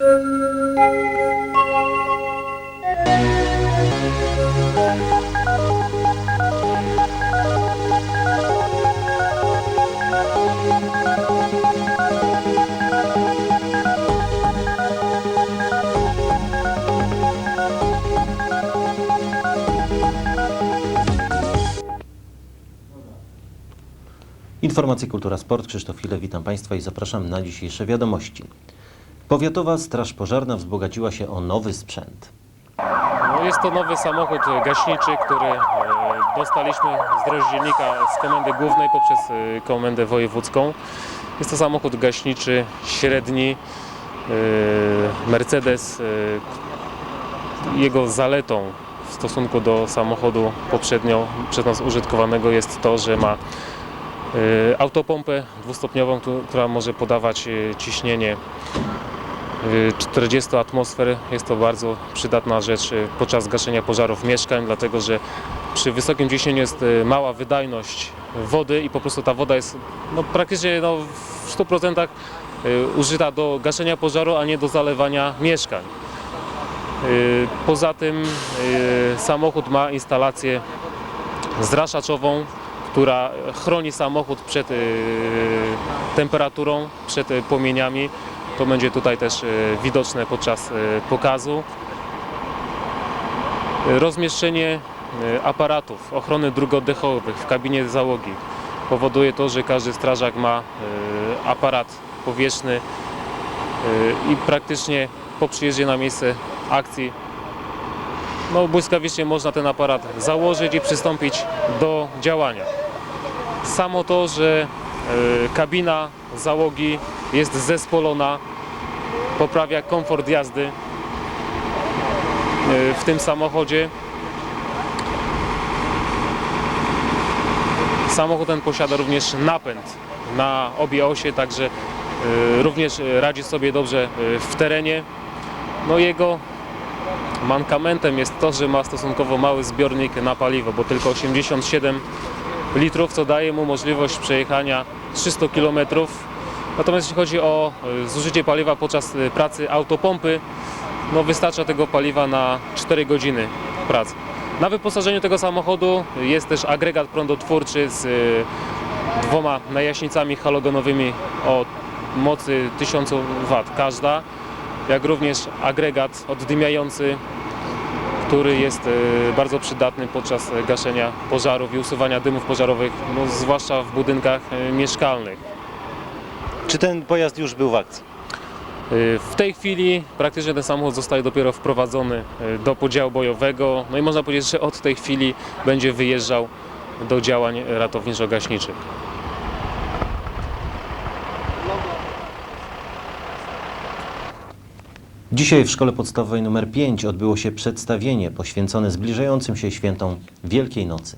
Informacje Kultura Sport, Krzysztof Chwile, witam Państwa i zapraszam na dzisiejsze wiadomości. Powiatowa Straż Pożarna wzbogaciła się o nowy sprzęt. No jest to nowy samochód gaśniczy, który e, dostaliśmy z rozdzielnika z komendy głównej poprzez e, komendę wojewódzką. Jest to samochód gaśniczy średni, e, Mercedes. Jego zaletą w stosunku do samochodu poprzednio przez nas użytkowanego jest to, że ma autopompę dwustopniową, która może podawać ciśnienie 40 atmosfer. Jest to bardzo przydatna rzecz y, podczas gaszenia pożarów mieszkań, dlatego że przy wysokim ciśnieniu jest y, mała wydajność wody i po prostu ta woda jest no, praktycznie no, w 100% y, użyta do gaszenia pożaru, a nie do zalewania mieszkań. Poza tym samochód ma instalację zraszaczową, która chroni samochód przed temperaturą, przed płomieniami. To będzie tutaj też y, widoczne podczas y, pokazu. Rozmieszczenie y, aparatów ochrony dróg oddechowych w kabinie załogi powoduje to, że każdy strażak ma aparat powietrzny y, i praktycznie po przyjeździe na miejsce akcji no, błyskawicznie można ten aparat założyć i przystąpić do działania. Samo to, że kabina załogi jest zespolona, poprawia komfort jazdy y, w tym samochodzie. Samochód ten posiada również napęd na obie osie, także y, również radzi sobie dobrze y, w terenie. No jego mankamentem jest to, że ma stosunkowo mały zbiornik na paliwo, bo tylko 87 litrów, co daje mu możliwość przejechania 300 km. Natomiast jeśli chodzi o y, zużycie paliwa podczas y, pracy autopompy, no wystarcza tego paliwa na 4 godziny pracy. Na wyposażeniu tego samochodu jest też agregat prądotwórczy z y, dwoma najaśnicami halogenowymi o mocy 1000 W każda, jak również agregat oddymiający, który jest bardzo przydatny podczas gaszenia pożarów i usuwania dymów pożarowych, no, zwłaszcza w budynkach mieszkalnych. Czy ten pojazd już był w akcji? Y, W tej chwili praktycznie ten samochód zostaje dopiero wprowadzony y, do podziału bojowego. No i można powiedzieć, że od tej chwili będzie wyjeżdżał do działań ratowniczo-gaśniczych. Dzisiaj w Szkole Podstawowej nr 5 odbyło się przedstawienie poświęcone zbliżającym się świętom Wielkiej Nocy.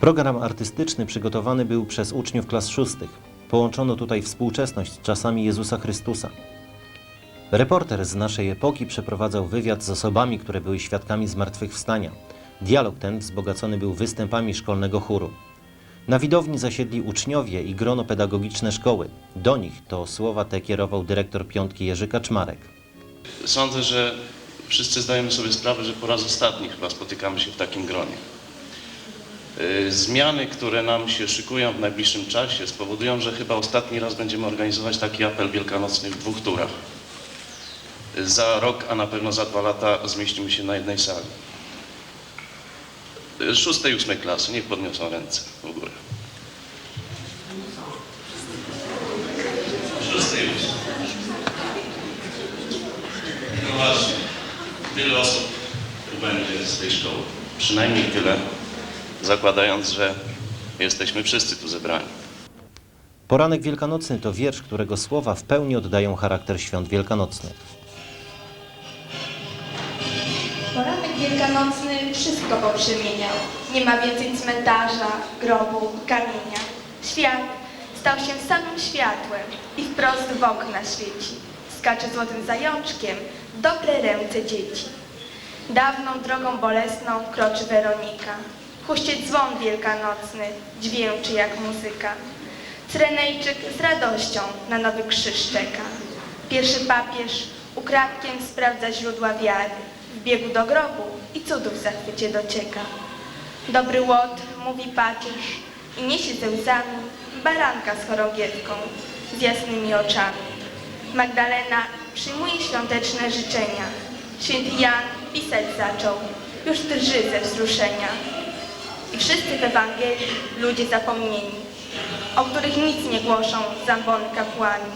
Program artystyczny przygotowany był przez uczniów klas szóstych. Połączono tutaj współczesność z czasami Jezusa Chrystusa. Reporter z naszej epoki przeprowadzał wywiad z osobami, które były świadkami zmartwychwstania. Dialog ten wzbogacony był występami szkolnego chóru. Na widowni zasiedli uczniowie i grono pedagogiczne szkoły. Do nich to słowa te kierował dyrektor piątki Jerzy Kaczmarek. Sądzę, że wszyscy zdajemy sobie sprawę, że po raz ostatni chyba spotykamy się w takim gronie. Yy, Zmiany, które nam się szykują w najbliższym czasie spowodują, że chyba ostatni raz będziemy organizować taki apel wielkanocny w dwóch turach. Yy, Za rok, a na pewno za dwa lata zmieścimy się na jednej sali. Yy, Szóstej, ósmej klasy, niech podniosą ręce w górę. Szóstej, ósmej. No właśnie, tyle osób będzie z tej szkoły. Przynajmniej tyle, zakładając, że jesteśmy wszyscy tu zebrani. Poranek Wielkanocny to wiersz, którego słowa w pełni oddają charakter świąt wielkanocnych. Poranek wielkanocny wszystko poprzemieniał. Nie ma więcej cmentarza, grobu, kamienia. Świat stał się samym światłem i wprost w okna świeci. Skacze złotym zajączkiem dobre ręce dzieci. Dawną drogą bolesną kroczy Weronika. Huście dzwon wielkanocny, dźwięczy jak muzyka. Cyrenejczyk z radością na nowy krzyż czeka. Pierwszy papież ukradkiem sprawdza źródła wiary. W biegu do grobu i cudów zachwycie docieka. Dobry łotr, mówi papież, i niesie ze łzami baranka z chorągiewką, z jasnymi oczami. Magdalena przyjmuje świąteczne życzenia. Święty Jan pisać zaczął, już drży ze wzruszenia. I wszyscy w Ewangelii ludzie zapomnieni, o których nic nie głoszą zambony kapłani.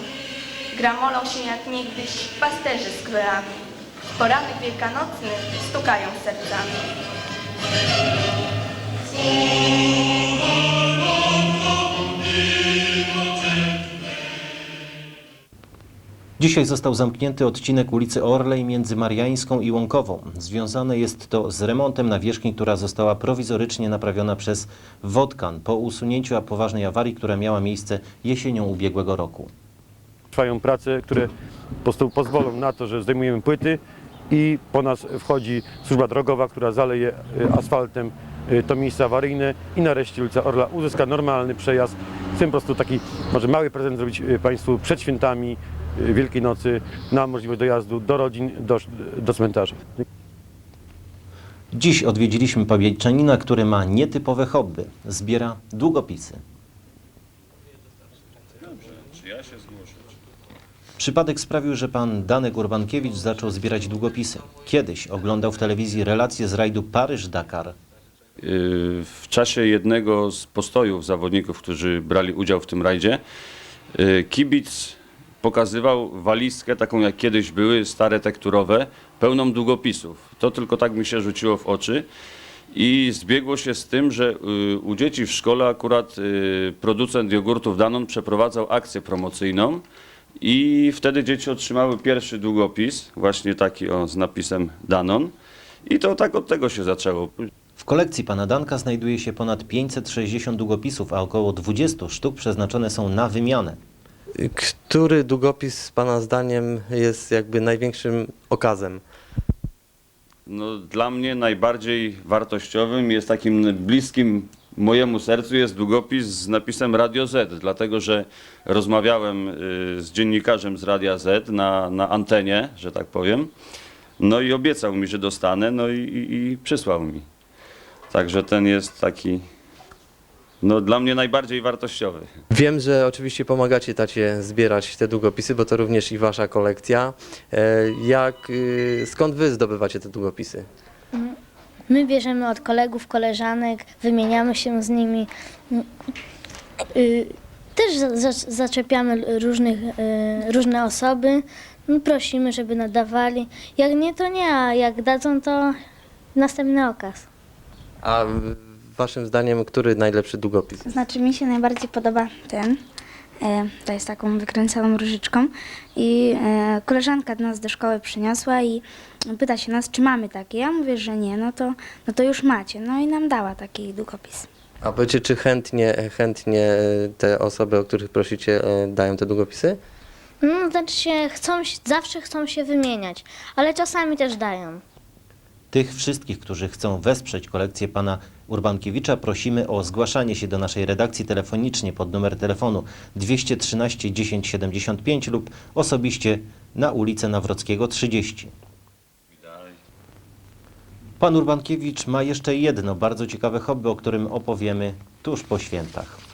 Gramolą się jak niegdyś pasterzy z królami. W poranek wielkanocny stukają sercami. Dzisiaj został zamknięty odcinek ulicy Orlej między Mariańską i Łąkową. Związane jest to z remontem nawierzchni, która została prowizorycznie naprawiona przez Wodkan po usunięciu poważnej awarii, która miała miejsce jesienią ubiegłego roku. Trwają prace, które pozwolą na to, że zdejmujemy płyty i po nas wchodzi służba drogowa, która zaleje y, asfaltem y, to miejsce awaryjne i nareszcie ulica Orla uzyska normalny przejazd. Chcę po prostu taki może mały prezent zrobić y, Państwu przed świętami Wielkiej Nocy na możliwość dojazdu do rodzin, do, do cmentarza. Dziś odwiedziliśmy Pabiejczanina, który ma nietypowe hobby. Zbiera długopisy. Przypadek sprawił, że pan Danek Urbankiewicz zaczął zbierać długopisy. Kiedyś oglądał w telewizji relacje z rajdu Paryż-Dakar. W czasie jednego z postojów zawodników, którzy brali udział w tym rajdzie, kibic pokazywał walizkę, taką jak kiedyś były, stare tekturowe, pełną długopisów. To tylko tak mi się rzuciło w oczy. I zbiegło się z tym, że y, u dzieci w szkole akurat y, producent jogurtów Danon przeprowadzał akcję promocyjną i wtedy dzieci otrzymały pierwszy długopis, właśnie taki o, z napisem Danon. I to tak od tego się zaczęło. W kolekcji pana Danka znajduje się ponad 560 długopisów, a około 20 sztuk przeznaczone są na wymianę. Który długopis Pana zdaniem jest jakby największym okazem? No, dla mnie najbardziej wartościowym jest takim bliskim mojemu sercu jest długopis z napisem Radio Z, dlatego że rozmawiałem y, z dziennikarzem z Radia Z na, na antenie, że tak powiem. No i obiecał mi, że dostanę, no i, i, i przysłał mi. Także ten jest taki no, dla mnie najbardziej wartościowy. Wiem, że oczywiście pomagacie tacie zbierać te długopisy, bo to również i Wasza kolekcja. E, Jak, y, skąd Wy zdobywacie te długopisy? My bierzemy od kolegów, koleżanek, wymieniamy się z nimi. Y, Też za- za- zaczepiamy różnych, y, różne osoby. No, Prosimy, żeby nadawali. Jak nie, to nie, a jak dadzą, to następny okaz. A Waszym zdaniem, który najlepszy długopis? Znaczy mi się najbardziej podoba ten. E, to jest taką wykręconą różyczką. I e, koleżanka do nas do szkoły przyniosła i pyta się nas, czy mamy takie. Ja mówię, że nie, no to, no to już macie. No i nam dała taki długopis. A powiedzcie, czy chętnie, chętnie e, te osoby, o których prosicie, e, dają te długopisy? No, znaczy się, chcą, się- zawsze chcą się wymieniać, ale czasami też dają. Tych wszystkich, którzy chcą wesprzeć kolekcję pana Urbankiewicza, prosimy o zgłaszanie się do naszej redakcji telefonicznie pod numer telefonu 213 1075 lub osobiście na ulicę Nawrockiego 30. Pan Urbankiewicz ma jeszcze jedno bardzo ciekawe hobby, o którym opowiemy tuż po świętach.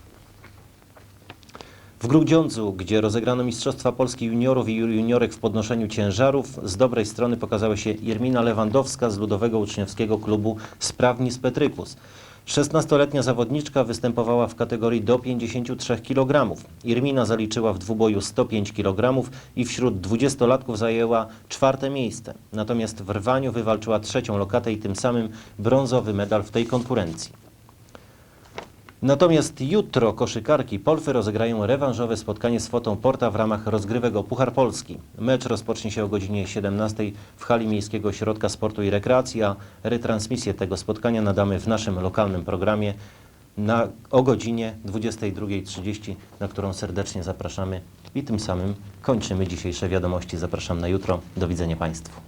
W Grudziądzu, gdzie rozegrano Mistrzostwa Polski juniorów i juniorek w podnoszeniu ciężarów, z dobrej strony pokazała się Irmina Lewandowska z Ludowego Uczniowskiego Klubu Sprawni z Petrykus. 16-letnia zawodniczka występowała w kategorii do 53 kg. Irmina zaliczyła w dwuboju 105 kg i wśród 20-latków zajęła czwarte miejsce. Natomiast w rwaniu wywalczyła trzecią lokatę i tym samym brązowy medal w tej konkurencji. Natomiast jutro koszykarki Polfy rozegrają rewanżowe spotkanie z Fotą Porta w ramach rozgrywek o Puchar Polski. Mecz rozpocznie się o godzinie 17 w hali Miejskiego Ośrodka Sportu i Rekreacji, a retransmisję tego spotkania nadamy w naszym lokalnym programie na, o godzinie 22.30, na którą serdecznie zapraszamy i tym samym kończymy dzisiejsze wiadomości. Zapraszam na jutro. Do widzenia Państwu.